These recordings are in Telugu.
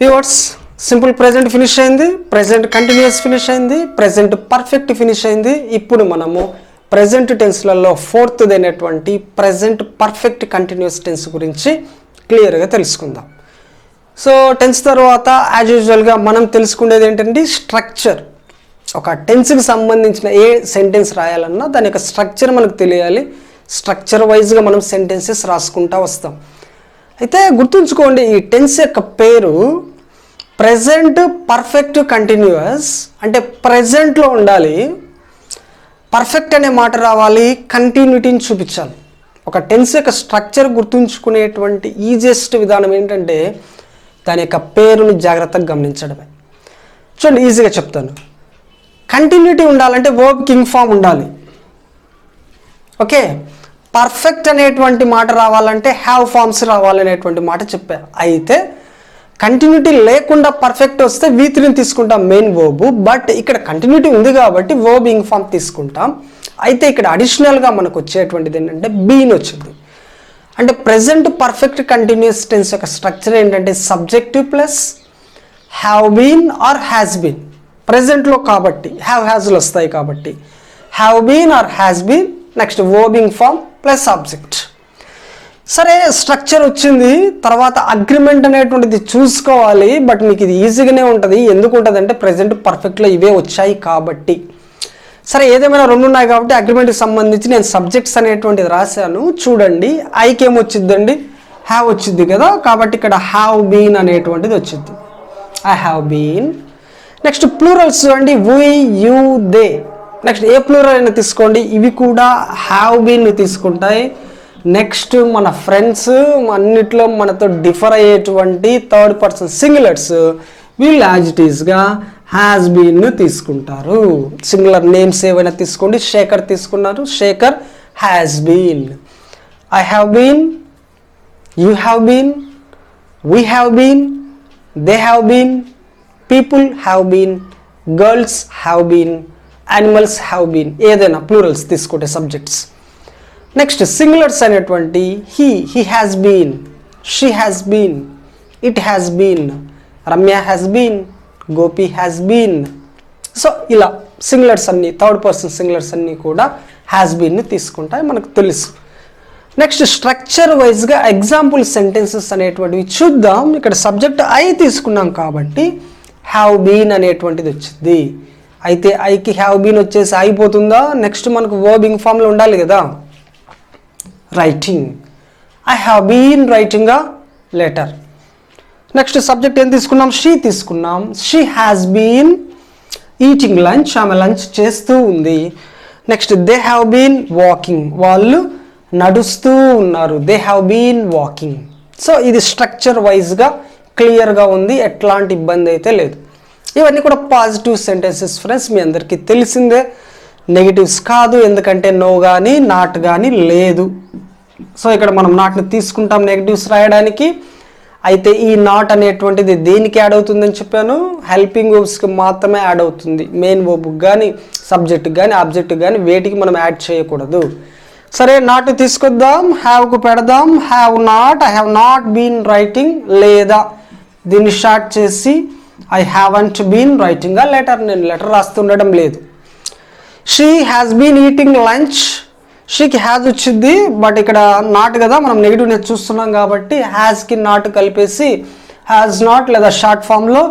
వ్యూవర్స్ సింపుల్ ప్రెజెంట్ ఫినిష్ అయింది ప్రెజెంట్ కంటిన్యూస్ ఫినిష్ అయింది ప్రెజెంట్ పర్ఫెక్ట్ ఫినిష్ అయింది. ఇప్పుడు మనము ప్రెజెంట్ టెన్స్లలో ఫోర్త్ అయినటువంటి ప్రెజెంట్ పర్ఫెక్ట్ కంటిన్యూస్ టెన్స్ గురించి క్లియర్గా తెలుసుకుందాం. సో టెన్స్ తర్వాత యాజ్ యూజువల్గా మనం తెలుసుకునేది ఏంటంటే స్ట్రక్చర్ ఒక టెన్స్కి సంబంధించిన ఏ సెంటెన్స్ రాయాలన్నా దాని యొక్క స్ట్రక్చర్ మనకు తెలియాలి. స్ట్రక్చర్ వైజ్గా మనం సెంటెన్సెస్ రాసుకుంటా వస్తాం. అయితే గుర్తుంచుకోండి ఈ టెన్స్ యొక్క పేరు ప్రజెంట్ పర్ఫెక్ట్ కంటిన్యూస్ అంటే ప్రజెంట్లో ఉండాలి. పర్ఫెక్ట్ అనే మాట రావాలి కంటిన్యూటీని చూపించాలి. ఒక టెన్స్ యొక్క స్ట్రక్చర్ గుర్తుంచుకునేటువంటి ఈజియెస్ట్ విధానం ఏంటంటే దాని యొక్క పేరుని జాగ్రత్తగా గమనించడమే. చూడండి ఈజీగా చెప్తాను. కంటిన్యూటీ ఉండాలంటే వర్బ్ కింగ్ ఫామ్ ఉండాలి. ఓకే? పర్ఫెక్ట్ అనేటువంటి మాట రావాలంటే హ్యావ్ ఫార్మ్స్ రావాలనేటువంటి మాట చెప్పారు. అయితే కంటిన్యూటీ లేకుండా పర్ఫెక్ట్ వస్తే వి త్రీని తీసుకుంటాం మెయిన్ వర్బ్ బట్ ఇక్కడ కంటిన్యూటీ ఉంది కాబట్టి వర్బ్ ఇంగ్ ఫామ్ తీసుకుంటాం. అయితే ఇక్కడ అడిషనల్గా మనకు వచ్చేటువంటిది ఏంటంటే బీన్ వచ్చింది. అంటే ప్రజెంట్ పర్ఫెక్ట్ కంటిన్యూస్ టెన్స్ యొక్క స్ట్రక్చర్ ఏంటంటే subjective plus have been or has been ప్రజెంట్లో కాబట్టి హ్యావ్ హ్యాజ్లు వస్తాయి కాబట్టి. Have been or has been next verbing form plus subject సరే స్ట్రక్చర్ వచ్చింది తర్వాత అగ్రిమెంట్ అనేటువంటిది చూసుకోవాలి బట్ మీకు ఇది ఈజీగానే ఉంటుంది. ఎందుకు ఉంటుంది అంటే ప్రజెంట్ పర్ఫెక్ట్లో ఇవే వచ్చాయి కాబట్టి. సరే ఏదేమైనా రెండు ఉన్నాయి కాబట్టి అగ్రిమెంట్కి సంబంధించి నేను సబ్జెక్ట్స్ అనేటువంటిది రాశాను. చూడండి ఐకేం వచ్చిందండి హ్యావ్ వచ్చింది కదా కాబట్టి ఇక్కడ హ్యావ్ బీన్ అనేటువంటిది వచ్చింది I have been next plurals అండి వీ యూ దే నెక్స్ట్ ఏ ప్లూరల్ అయినా తీసుకోండి. ఇవి కూడా హ్యావ్ బీన్ తీసుకుంటాయి. నెక్స్ట్ మన ఫ్రెండ్స్ అన్నిట్లో మనతో డిఫర్ అయ్యేటువంటి థర్డ్ పర్సన్ సింగులర్స్ వీళ్ళు యాజ్ ఇట్ ఈస్గా హ్యాస్ బీన్ తీసుకుంటారు. సింగులర్ నేమ్స్ ఏవైనా తీసుకోండి. శేఖర్ తీసుకున్నారు. Shekhar has been I have been you have been we have been they have been people have been girls have been animals have been ఏదైనా ప్లూరల్స్ తీసుకుంటే సబ్జెక్ట్స్ నెక్స్ట్ సింగులర్స్ అనేటువంటి he he has been she has been it has been Ramya has been Gopi has been so ఇలా సింగులర్స్ అన్ని థర్డ్ పర్సన్ సింగులర్స్ అన్నీ కూడా హ్యాస్ బీన్ని తీసుకుంటాయి మనకు తెలుసు. నెక్స్ట్ స్ట్రక్చర్ వైజ్గా ఎగ్జాంపుల్ సెంటెన్సెస్ అనేటువంటివి చూద్దాం. ఇక్కడ సబ్జెక్ట్ ఐ తీసుకున్నాం కాబట్టి హ్యావ్ బీన్ అనేటువంటిది వచ్చింది. అయితే ఐకి హ్యావ్ బీన్ వచ్చేసి అయిపోతుందా? నెక్స్ట్ మనకు వర్బింగ్ ఫామ్లో ఉండాలి కదా? Writing I have been writing a letter next subject ఏం తీసుకున్నాం? షీ తీసుకున్నాం. She has been eating lunch ఆమె లంచ్ చేస్తూ ఉంది. Next they have been walking వాళ్ళు నడుస్తూ ఉన్నారు. They have been walking so ఇది స్ట్రక్చర్ వైజ్గా క్లియర్గా ఉంది. ఎట్లాంటి ఇబ్బంది అయితే లేదు. ఇవన్నీ కూడా పాజిటివ్ సెంటెన్సెస్ ఫ్రెండ్స్ మీ అందరికీ తెలిసిందే. నెగిటివ్స్ కాదు ఎందుకంటే నో కానీ నాట్ కానీ లేదు. సో ఇక్కడ మనం నాట్ని తీసుకుంటాం నెగిటివ్స్ రాయడానికి. అయితే ఈ నాట్ అనేటువంటిది దేనికి యాడ్ అవుతుందని చెప్పాను? హెల్పింగ్ వర్బ్స్కి మాత్రమే యాడ్ అవుతుంది. మెయిన్ వర్బ్కి కానీ సబ్జెక్ట్కి కానీ ఆబ్జెక్ట్కి కానీ వేటికి మనం యాడ్ చేయకూడదు. సరే నాట్ తీసుకొద్దాం. హ్యావ్కు పెడదాం. Have not I have not been writing లేదా దీన్ని షార్ట్ చేసి I haven't been writing a letter నేను లెటర్ రాస్తుండడం లేదు. She has been eating lunch షీకి has వచ్చింది బట్ ఇక్కడ నాట్ కదా మనం నెగిటివ్ నేను చూస్తున్నాం కాబట్టి హ్యాజ్కి నాట్ కలిపేసి హ్యాజ్ నాట్ లేదా షార్ట్ ఫామ్లో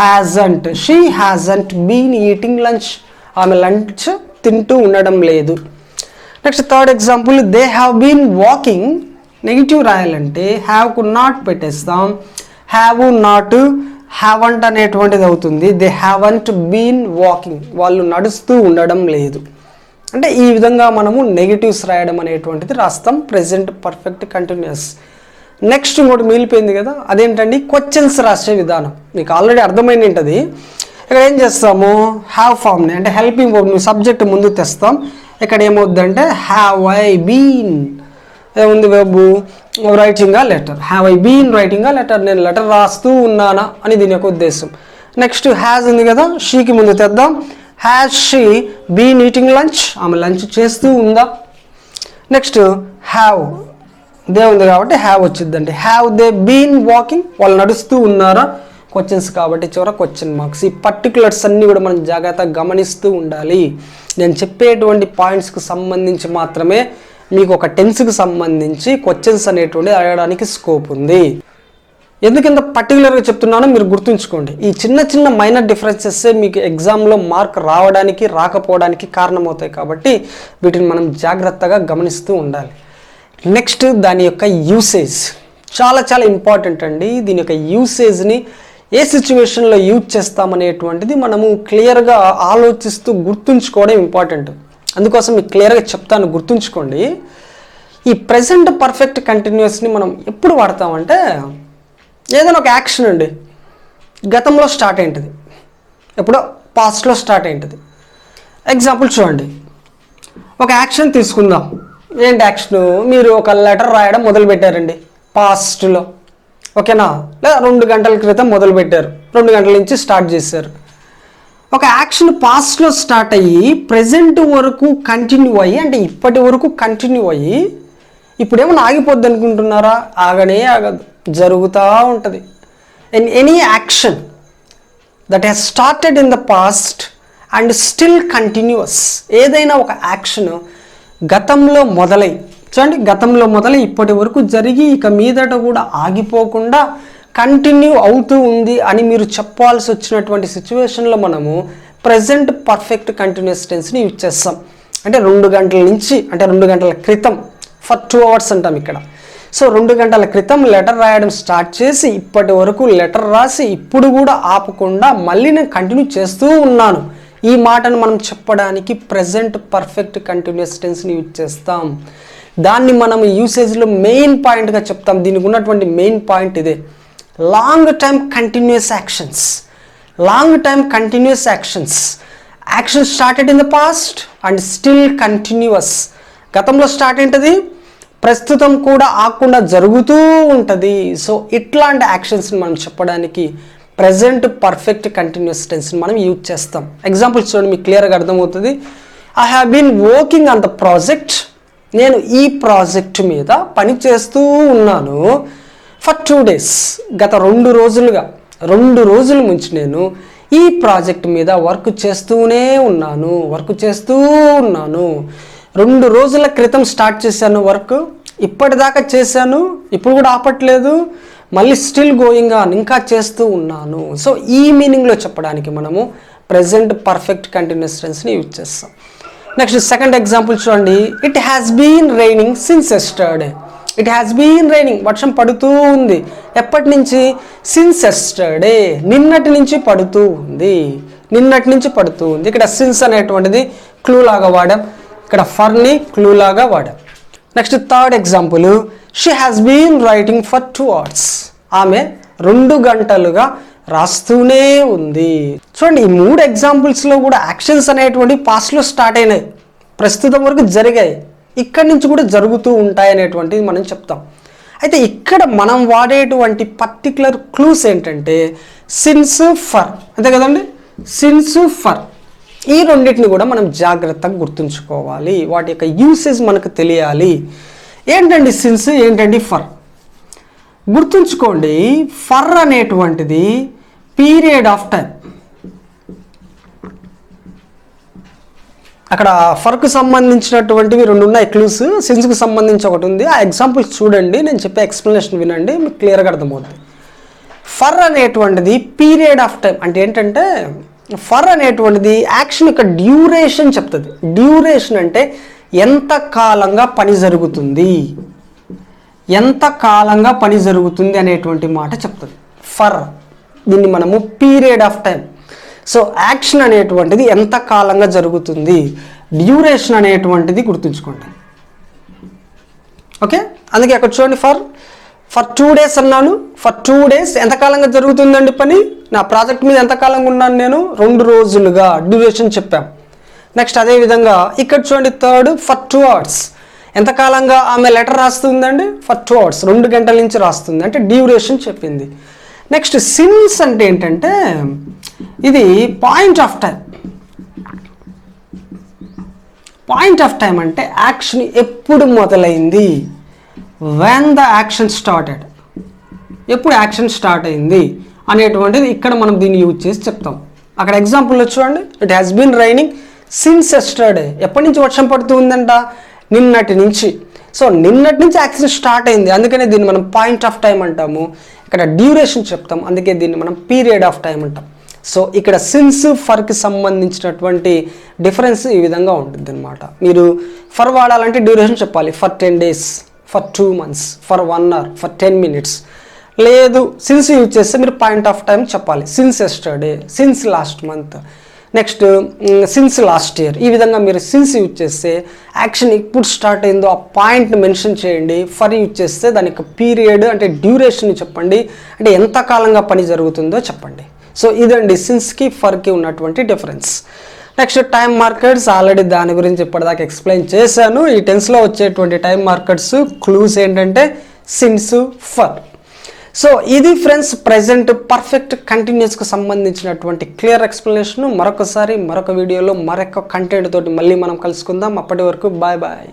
hasn't she hasn't been eating lunch ఆమె లంచ్ తింటూ ఉండడం లేదు. Next third example they have been walking negative రాయాలంటే హ్యావ్కు నాట్ పెట్టేస్తాం. హ్యావ్ నాట్ హ్యావంట్ అనేటువంటిది అవుతుంది. దే హ్యావంట్ బీన్ వాకింగ్ వాళ్ళు నడుస్తూ ఉండడం లేదు. అంటే ఈ విధంగా మనము నెగిటివ్స్ రాయడం అనేటువంటిది రాస్తాం. ప్రజెంట్ పర్ఫెక్ట్ కంటిన్యూస్ నెక్స్ట్ ఇంకోటి మిగిలిపోయింది కదా అదేంటండి? క్వశ్చన్స్ రాసే విధానం. మీకు ఆల్రెడీ అర్థమైంది ఉంటుంది ఇక్కడ ఏం చేస్తాము? హ్యావ్ ఫామ్ని అంటే హెల్పింగ్ ఫామ్ని సబ్జెక్ట్ ముందు తెస్తాం. ఇక్కడ ఏమవుద్దంటే హ్యావ్ ఐ బీన్ ఏముంది verb writing a letter have I been writing a letter నేను లెటర్ రాస్తూ ఉన్నానా అని దీని యొక్క ఉద్దేశం. నెక్స్ట్ హ్యాజ్ ఉంది కదా? షీకి ముందు తెద్దాం. Has she been eating lunch ఆమె లంచ్ చేస్తూ ఉందా? నెక్స్ట్ హ్యావ్ దే ఉంది కాబట్టి హ్యావ్ వచ్చిందండి. హ్యావ్ దే బీన్ వాకింగ్ వాళ్ళు నడుస్తూ ఉన్నారా? క్వశ్చన్స్ కాబట్టి చివర క్వశ్చన్ మార్క్స్ ఈ పర్టికులర్స్ అన్నీ కూడా మనం జాగ్రత్తగా గమనిస్తూ ఉండాలి. నేను చెప్పేటువంటి పాయింట్స్కి సంబంధించి మాత్రమే మీకు ఒక టెన్స్కి సంబంధించి క్వశ్చన్స్ అనేటువంటి అడగడానికి స్కోప్ ఉంది. ఎందుకు ఇంత పర్టికులర్గా చెప్తున్నానో మీరు గుర్తుంచుకోండి. ఈ చిన్న చిన్న మైనర్ డిఫరెన్సెస్ మీకు ఎగ్జామ్లో మార్క్ రావడానికి రాకపోవడానికి కారణమవుతాయి కాబట్టి వీటిని మనం జాగ్రత్తగా గమనిస్తూ ఉండాలి. నెక్స్ట్ దాని యొక్క యూసేజ్ చాలా చాలా ఇంపార్టెంట్ అండి. దీని యొక్క యూసేజ్ని ఏ సిచ్యువేషన్లో యూజ్ చేస్తామనేటువంటిది మనము క్లియర్గా ఆలోచిస్తూ గుర్తుంచుకోవడం ఇంపార్టెంట్ అందుకోసం మీకు క్లియర్గా చెప్తాను గుర్తుంచుకోండి. ఈ ప్రజెంట్ పర్ఫెక్ట్ కంటిన్యూస్ని మనం ఎప్పుడు వాడతామంటే ఏదైనా ఒక యాక్షన్ అండి. గతంలో స్టార్ట్ అయింటుంది ఎప్పుడో పాస్ట్లో స్టార్ట్ అయింటుంది ఎగ్జాంపుల్ చూడండి. ఒక యాక్షన్ తీసుకుందాం. ఏంటి యాక్షన్? మీరు ఒక లెటర్ రాయడం మొదలు పెట్టారండి పాస్ట్లో. ఓకేనా? లేదా రెండు గంటల క్రితం మొదలుపెట్టారు. రెండు గంటల నుంచి స్టార్ట్ చేశారు. ఒక యాక్షన్ పాస్ట్లో స్టార్ట్ అయ్యి ప్రజెంట్ వరకు కంటిన్యూ అయ్యి అంటే ఇప్పటి వరకు కంటిన్యూ అయ్యి ఇప్పుడేమో ఆగిపోద్ది అనుకుంటున్నారా? ఆగనే ఆగదు. జరుగుతూ ఉంటుంది. In any action that has started in the past and still continues ఏదైనా ఒక యాక్షన్ గతంలో మొదలై చూడండి గతంలో మొదలై ఇప్పటి వరకు జరిగి ఇక మీదట కూడా ఆగిపోకుండా కంటిన్యూ అవుతూ ఉంది అని మీరు చెప్పాల్సి వచ్చినటువంటి సిచ్యువేషన్లో మనము ప్రజెంట్ పర్ఫెక్ట్ కంటిన్యూస్ టెన్స్ని యూజ్ చేస్తాం. అంటే రెండు గంటల నుంచి అంటే రెండు గంటల క్రితం ఫర్ టూ అవర్స్ అంటాం ఇక్కడ. సో రెండు గంటల క్రితం లెటర్ రాయడం స్టార్ట్ చేసి ఇప్పటి వరకు లెటర్ రాసి ఇప్పుడు కూడా ఆపకుండా మళ్ళీ నేను కంటిన్యూ చేస్తూ ఉన్నాను. ఈ మాటను మనం చెప్పడానికి ప్రజెంట్ పర్ఫెక్ట్ కంటిన్యూస్ టెన్స్ని యూజ్ చేస్తాం. దాన్ని మనం యూసేజ్లో మెయిన్ పాయింట్గా చెప్తాం. దీనికి ఉన్నటువంటి మెయిన్ పాయింట్ ఇదే. Long time continuous actions. Long time continuous actions. Action started in the past and still continues గతంలో స్టార్ట్ ఏంటది? ప్రస్తుతం కూడా ఆకుండా జరుగుతూ ఉంటుంది. సో ఇట్లాంటి యాక్షన్స్ని మనం చెప్పడానికి ప్రజెంట్ పర్ఫెక్ట్ కంటిన్యూస్ టెన్స్ని మనం యూజ్ చేస్తాం. ఎగ్జాంపుల్స్ చూడండి మీకు క్లియర్గా అర్థమవుతుంది. I have been working on the project నేను ఈ ప్రాజెక్ట్ మీద పని చేస్తూ ఉన్నాను. ఫర్ టూ డేస్ గత రెండు రోజులుగా రెండు రోజుల నుంచి నేను ఈ ప్రాజెక్ట్ మీద వర్క్ చేస్తూనే ఉన్నాను వర్క్ చేస్తూ ఉన్నాను. రెండు రోజుల క్రితం స్టార్ట్ చేశాను వర్క్ ఇప్పటిదాకా చేశాను ఇప్పుడు కూడా ఆపట్లేదు మళ్ళీ స్టిల్ గోయింగ్ ఆన్ ఇంకా చేస్తూ ఉన్నాను. సో ఈ మీనింగ్లో చెప్పడానికి మనము ప్రజెంట్ పర్ఫెక్ట్ కంటిన్యూస్ టెన్స్ని యూజ్ చేస్తాం. నెక్స్ట్ సెకండ్ ఎగ్జాంపుల్ చూడండి. It has been raining since yesterday it has been raining వర్షం పడుతూ ఉంది. ఎప్పటి నుంచి? సిన్స్ ఎస్టర్డే నిన్నటి నుంచి పడుతూ ఉంది. నిన్నటి నుంచి పడుతూ ఉంది. ఇక్కడ సిన్స్ అనేటువంటిది క్లూ లాగా వాడాం. ఇక్కడ ఫర్ని క్లూ లాగా వాడాం. Next third example she has been writing for two hours ఆమె రెండు గంటలుగా రాస్తూనే ఉంది. చూడండి ఈ మూడు ఎగ్జాంపుల్స్లో కూడా యాక్షన్స్ అనేటువంటి పాస్ట్లో స్టార్ట్ అయినాయి. ప్రస్తుతం వరకు జరిగాయి. ఇక్కడి నుంచి కూడా జరుగుతూ ఉంటాయనేటువంటిది మనం చెప్తాం. అయితే ఇక్కడ మనం వాడేటువంటి పర్టికులర్ క్లూస్ ఏంటంటే సిన్స్ ఫర్ అంతే కదండి? సిన్స్ ఫర్ ఈ రెండింటిని కూడా మనం జాగ్రత్తగా గుర్తుంచుకోవాలి. వాటి యొక్క యూసేజ్ మనకు తెలియాలి. ఏంటండి సిన్స్ ఏంటండి ఫర్ గుర్తుంచుకోండి. ఫర్ అనేటువంటిది పీరియడ్ ఆఫ్ టైం అక్కడ ఫర్కు సంబంధించినటువంటివి రెండు ఉన్నాయి క్లూస్ సిన్స్కి సంబంధించి ఒకటి ఉంది. ఆ ఎగ్జాంపుల్స్ చూడండి నేను చెప్పే ఎక్స్ప్లెనేషన్ వినండి మీకు క్లియర్గా అర్థమవుతుంది. ఫర్ అనేటువంటిది పీరియడ్ ఆఫ్ టైం అంటే ఏంటంటే ఫర్ అనేటువంటిది యాక్షన్ యొక్క డ్యూరేషన్ చెప్తుంది. డ్యూరేషన్ అంటే ఎంత కాలంగా పని జరుగుతుంది? ఎంత కాలంగా పని జరుగుతుంది అనేటువంటి మాట చెప్తుంది. ఫర్ దీన్ని మనము period of time so action అనేటువంటిది ఎంత కాలంగా జరుగుతుంది? డ్యూరేషన్ అనేటువంటిది గుర్తుంచుకోండి. ఓకే? అందుకే అక్కడ చూడండి ఫర్ ఫర్ టూ డేస్ అన్నాను. ఫర్ టూ డేస్ ఎంతకాలంగా జరుగుతుందండి పని? నా ప్రాజెక్ట్ మీద ఎంతకాలంగా ఉన్నాను నేను? రెండు రోజులుగా డ్యూరేషన్ చెప్పాం. నెక్స్ట్ అదేవిధంగా ఇక్కడ చూడండి థర్డ్ ఫర్ టూ అవర్స్. ఎంతకాలంగా ఆమె లెటర్ రాస్తుందండి? For two hours. రెండు గంటల నుంచి రాస్తుంది. అంటే డ్యూరేషన్ చెప్పింది. నెక్స్ట్ సిన్స్ అంటే ఏంటంటే ఇది point of time point of time అంటే యాక్షన్ ఎప్పుడు మొదలైంది? వెన్ ద యాక్షన్ స్టార్టెడ్ ఎప్పుడు యాక్షన్ స్టార్ట్ అయింది? అనేటువంటిది ఇక్కడ మనం దీన్ని యూజ్ చేసి చెప్తాం. అక్కడ ఎగ్జాంపుల్లో చూడండి. It has been raining since yesterday ఎప్పటి నుంచి వర్షం పడుతూ ఉందంట నిన్నటి నుంచి. సో నిన్నటి నుంచి యాక్షన్ స్టార్ట్ అయింది. అందుకనే దీన్ని మనం పాయింట్ ఆఫ్ టైం అంటాము. ఇక్కడ డ్యూరేషన్ చెప్తాం. అందుకే దీన్ని మనం పీరియడ్ ఆఫ్ టైం అంటాం. సో ఇక్కడ సిన్స్ ఫర్కి సంబంధించినటువంటి డిఫరెన్స్ ఈ విధంగా ఉంటుంది అనమాట మీరు ఫర్ వాడాలంటే డ్యూరేషన్ చెప్పాలి. For ten days for two months for one hour for ten minutes లేదు సిన్స్ యూజ్ చేస్తే మీరు పాయింట్ ఆఫ్ టైం చెప్పాలి. Since yesterday since last month next since last year ఈ విధంగా మీరు సిన్స్ యూజ్ చేస్తే యాక్షన్ ఎప్పుడు స్టార్ట్ అయిందో ఆ పాయింట్ని మెన్షన్ చేయండి. ఫర్ యూజ్ చేస్తే దాని యొక్క పీరియడ్ అంటే డ్యూరేషన్ చెప్పండి. అంటే ఎంత కాలంగా పని జరుగుతుందో చెప్పండి. సో ఇదండి సిన్స్కి ఫర్కి ఉన్నటువంటి difference. Next time markers already దాని గురించి ఇప్పటిదాకా ఎక్స్ప్లెయిన్ చేశాను. ఈ టెన్స్లో వచ్చేటువంటి టైం మార్కెట్స్ క్లూస్ ఏంటంటే సిన్స్ ఫర్. సో ఇది ఫ్రెండ్స్ ప్రజెంట్ పర్ఫెక్ట్ కంటిన్యూస్కి సంబంధించినటువంటి క్లియర్ ఎక్స్ప్లెనేషన్ మరొకసారి మరొక వీడియోలో మరొక కంటెంట్ తోటి మళ్ళీ మనం కలుసుకుందాం. అప్పటి వరకు బాయ్ బాయ్.